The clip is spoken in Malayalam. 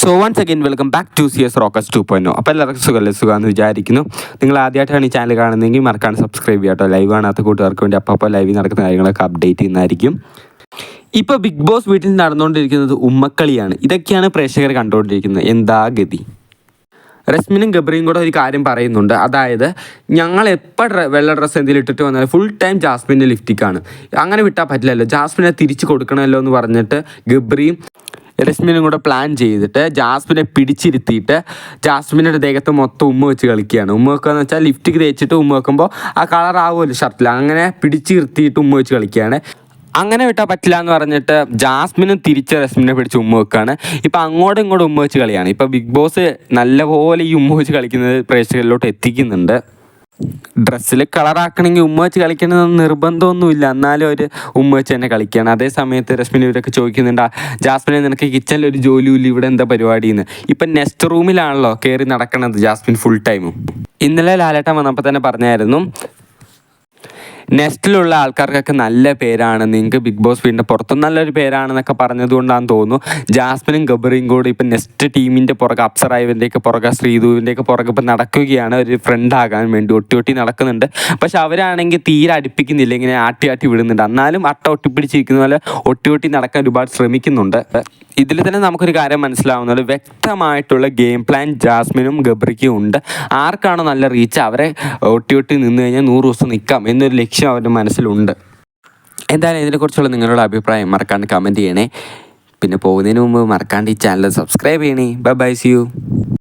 So once again welcome back to C S rocks two point അപ്പോൾ എല്ലാവർക്കും സുഖമല്ലേ സുഖമെന്ന് വിചാരിക്കുന്നു. നിങ്ങൾ ആദ്യമായിട്ടാണ് ഈ ചാനൽ കാണുന്നതെങ്കിൽ മറക്കാണ് സബ്സ്ക്രൈബ് ചെയ്യാം കേട്ടോ ലൈവ് കാണാത്ത കൂട്ടുകാർക്ക് വേണ്ടി അപ്പോൾ അപ്പോൾ ലൈവിൽ നടക്കുന്ന കാര്യങ്ങളൊക്കെ അപ്ഡേറ്റ് ചെയ്യുന്നതായിരിക്കും. ഇപ്പോൾ ബിഗ് ബോസ് വീട്ടിൽ നടന്നുകൊണ്ടിരിക്കുന്നത് ഉമ്മക്കളിയാണ്. ഇതൊക്കെയാണ് പ്രേക്ഷകർ കണ്ടുകൊണ്ടിരിക്കുന്നത്. എന്താ ഗതി? റസ്മിനും ഗബ്രിയും കൂടെ ഒരു കാര്യം പറയുന്നുണ്ട്. അതായത് ഞങ്ങൾ എപ്പോൾ വെള്ള ഡ്രസ്സ് എന്തെങ്കിലും ഇട്ടിട്ട് വന്നാലും ഫുൾ ടൈം ജാസ്മിന്റെ ലിഫ്റ്റിക്കാണ് അങ്ങനെ വിട്ടാൽ പറ്റില്ലല്ലോ. ജാസ്മിനെ തിരിച്ച് കൊടുക്കണമല്ലോ എന്ന് പറഞ്ഞിട്ട് ഗബ്രിയും രശ്മിനും കൂടെ പ്ലാൻ ചെയ്തിട്ട് ജാസ്മിനെ പിടിച്ചിരുത്തിയിട്ട് ജാസ്മിന്റെ ദേഹത്ത് മൊത്തം ഉമ്മ വെച്ച് കളിക്കുകയാണ്. ഉമ്മ വെക്കുക എന്ന് വെച്ചാൽ ലിഫ്റ്റ് തേച്ചിട്ട് ഉമ്മ വെക്കുമ്പോൾ ആ കളർ ആവുമല്ലോ ഷർട്ടിൽ അങ്ങനെ പിടിച്ചിരുത്തിയിട്ട് ഉമ്മ വെച്ച് കളിക്കുകയാണ്. അങ്ങനെ വിട്ടാൽ പറ്റില്ല എന്ന് പറഞ്ഞിട്ട് ജാസ്മിനും തിരിച്ച് രശ്മിനെ പിടിച്ച് ഉമ്മ വെക്കുകയാണ് ഇപ്പം അങ്ങോട്ടും ഇങ്ങോട്ടും ഉമ്മ വെച്ച് കളിയാണ്. ഇപ്പം ബിഗ് ബോസ് നല്ലപോലെ ഈ ഉമ്മ വെച്ച് കളിക്കുന്നത് പ്രേക്ഷകരിലോട്ട് എത്തിക്കുന്നുണ്ട്. ഡ്രസ്സിൽ കളറാക്കണമെങ്കിൽ ഉമ്മ വെച്ച് കളിക്കണമെന്ന് നിർബന്ധമൊന്നുമില്ല. എന്നാലും ഒരു ഉമ്മ വെച്ച് തന്നെ കളിക്കുകയാണ് അതേ സമയത്ത് രശ്മിന് ഇവരൊക്കെ ചോദിക്കുന്നുണ്ട് "ആ, ജാസ്മിനെ നിനക്ക് കിച്ചണിൽ ഒരു ജോലിയില്ല ഇവിടെ എന്താ പരിപാടി എന്ന് ഇപ്പം നെക്സ്റ്റ് റൂമിലാണല്ലോ കയറി നടക്കണത് ജാസ്മിൻ ഫുൾ ടൈമും ഇന്നലെ ലാലേട്ടൻ വന്നപ്പോൾ തന്നെ പറഞ്ഞായിരുന്നു നെസ്റ്റിലുള്ള ആൾക്കാർക്കൊക്കെ നല്ല പേരാണ്. നിങ്ങൾക്ക് ബിഗ് ബോസ് വീടിന്റെ പുറത്തും നല്ലൊരു പേരാണെന്നൊക്കെ പറഞ്ഞതുകൊണ്ടാണെന്ന് തോന്നുന്നു. ജാസ്മിനും ഗബറിയും കൂടി ഇപ്പം നെസ്റ്റ് ടീമിന്റെ പുറകെ അപ്സറായവന്റെയൊക്കെ പുറകെ ശ്രീധുവിന്റെയൊക്കെ പുറകെ ഇപ്പം നടക്കുകയാണ്. ഒരു ഫ്രണ്ട് ആകാൻ വേണ്ടി ഒട്ടി ഒട്ടി നടക്കുന്നുണ്ട്. പക്ഷെ അവരാണെങ്കിൽ തീരെ അടുപ്പിക്കുന്നില്ല. ഇങ്ങനെ ആട്ടി ആട്ടി വിടുന്നുണ്ട്. എന്നാലും അട്ട ഒട്ടിപ്പിടിച്ചിരിക്കുന്ന പോലെ ഒട്ടി ഒട്ടി നടക്കാൻ ഒരുപാട് ശ്രമിക്കുന്നുണ്ട്. ഇതിൽ തന്നെ നമുക്കൊരു കാര്യം മനസ്സിലാവുന്നത്. വ്യക്തമായിട്ടുള്ള ഗെയിം പ്ലാൻ ജാസ്മിനും ഗബ്രിക്കും ഉണ്ട്. ആർക്കാണോ നല്ല റീച്ച് അവരെ ഒട്ടി ഒട്ടി നിന്ന് കഴിഞ്ഞാൽ നൂറ് ദിവസം നിൽക്കാം എന്നൊരു ലക്ഷ്യം അവരുടെ മനസ്സിലുണ്ട്. എന്തായാലും ഇതിനെക്കുറിച്ചുള്ള നിങ്ങളുടെ അഭിപ്രായം മറക്കാണ്ട് കമന്റ് ചെയ്യണേ. പിന്നെ പോകുന്നതിന് മുമ്പ് മറക്കാണ്ട് ഈ ചാനൽ സബ്സ്ക്രൈബ് ചെയ്യണേ. Bye bye see you